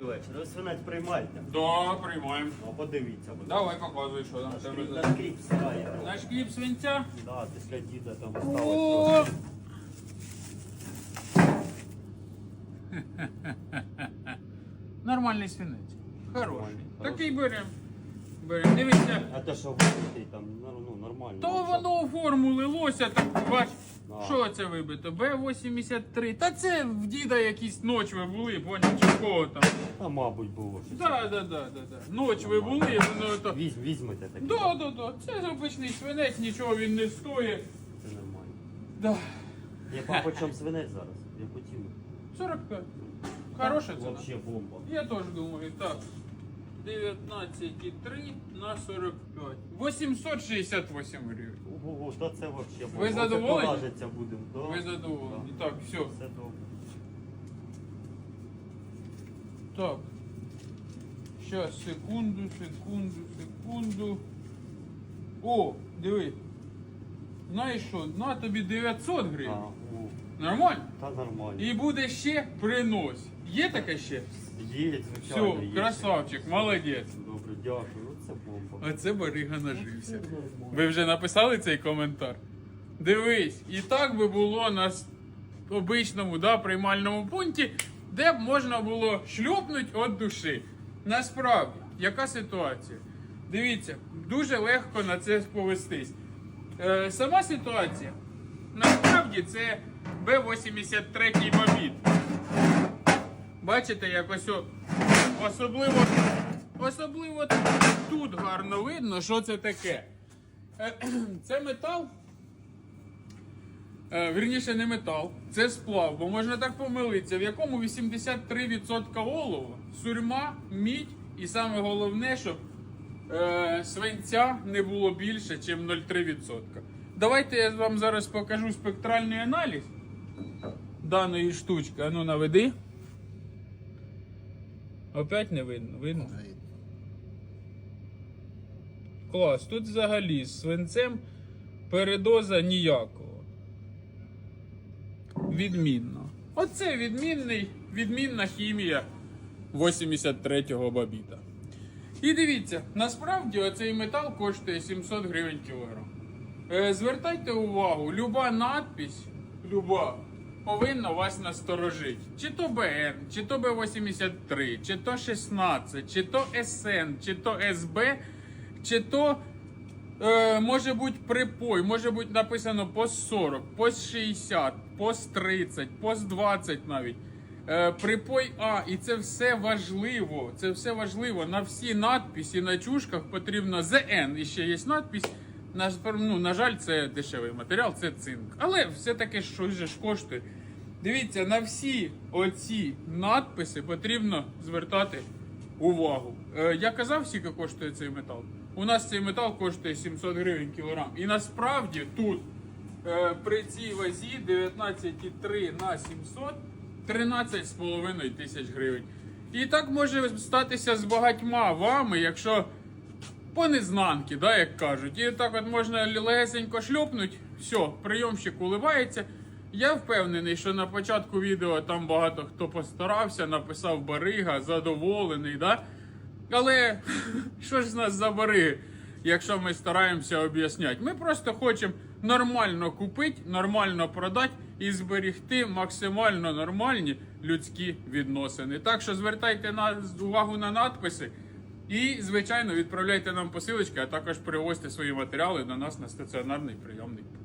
Добрий вечір. Ви свинець приймаєте? Да, приймаємо. Ну, подивіться, будь ласка. Давай показуй, що там в тебе. За- кліп сирає. Наш кліп свинця. Да, після діда там О! стало. Нормальний свинець. Хороший. Нормальний, Такий берем. Берем. Дивіться. А те, що вибитий там, ну, ну, нормально. То воно у форму лилося, так бач. Що це вибито? Б-83. Та це в діда якісь ночви були, поняв, чи в кого там. Та, мабуть, було щось. Да, да, да, да, да. Ночви були, воно то. Візь, візьмете таке. Да, да, да. Це обичний свинець, нічого він не стоїть. Це нормально. Да. Я по почем свинець зараз? Я хотів. 45. Хороша ціна. Вообще бомба. Я теж думаю, так. 19,3 на 45. 868 гривень. Ого, та це вообще бомба. Ви Оце задоволені? полажиться будемо. Да. Ви задоволені. Так, все. Все добре. Так. Сейчас, секунду, секунду, секунду. О, диви. Знаєш що, на тобі 900 А, гривень. о, Нормально? та нормально. І буде ще принос. Є таке ще? Є, звичайно. Все, є. красавчик, молодець. Добре, дякую. Оце бомба. Оце барига нажився. Ви вже написали цей коментар? Дивись, і так би було на с- обичному да, приймальному пункті, де б можна було шльопнути від душі. Насправді, яка ситуація? Дивіться, дуже легко на це повестись. Е, сама ситуація. Насправді це Б-83 бобіт. Бачите, як особливо, особливо тут гарно видно, що це таке. Е, Це метал. Е, Вірніше, не метал, це сплав, бо можна так помилитися, в якому 83% олова, сурма, мідь, і саме головне, щоб е, свинця не було більше, ніж 0,3%. Давайте я вам зараз покажу спектральний аналіз даної штучки. Ану наведи. Опять не видно, видно? Клас, тут взагалі з свинцем передоза ніякого. Відмінно. Оце відмінний, відмінна хімія 83-го бабіта. І дивіться, насправді оцей метал коштує 700 гривень кілограм. Е, звертайте увагу, люба надпись, люба, повинна вас насторожити. Чи то БН, чи то Б83, чи то 16, чи то СН, чи то СБ, чи то е, може бути припой, може бути написано пост 40, пост 60, пост 30, пост 20 навіть. Е, припой А, і це все важливо. Це все важливо. На всі надписи на чушках потрібно ЗН. І ще є надпись. На, ну, на жаль, це дешевий матеріал, це цинк. Але все-таки щось же ж коштує. Дивіться, на всі оці надписи потрібно звертати увагу. Е, я казав, скільки коштує цей метал. У нас цей метал коштує 700 гривень кілограм. І насправді тут е, при цій вазі 19,3 на 700 13,5 тисяч гривень. І так може статися з багатьма вами, якщо по незнанки, да, як кажуть. І так от можна легесенько шльопнуть, все, прийомщик уливається. Я впевнений, що на початку відео там багато хто постарався, написав барига, задоволений, да? Але що ж з нас за бариги, якщо ми стараємося об'ясняти? Ми просто хочемо нормально купити, нормально продати і зберегти максимально нормальні людські відносини. Так що звертайте увагу на надписи. І, звичайно, відправляйте нам посилочки, а також привозьте свої матеріали до нас на стаціонарний прийомний пункт.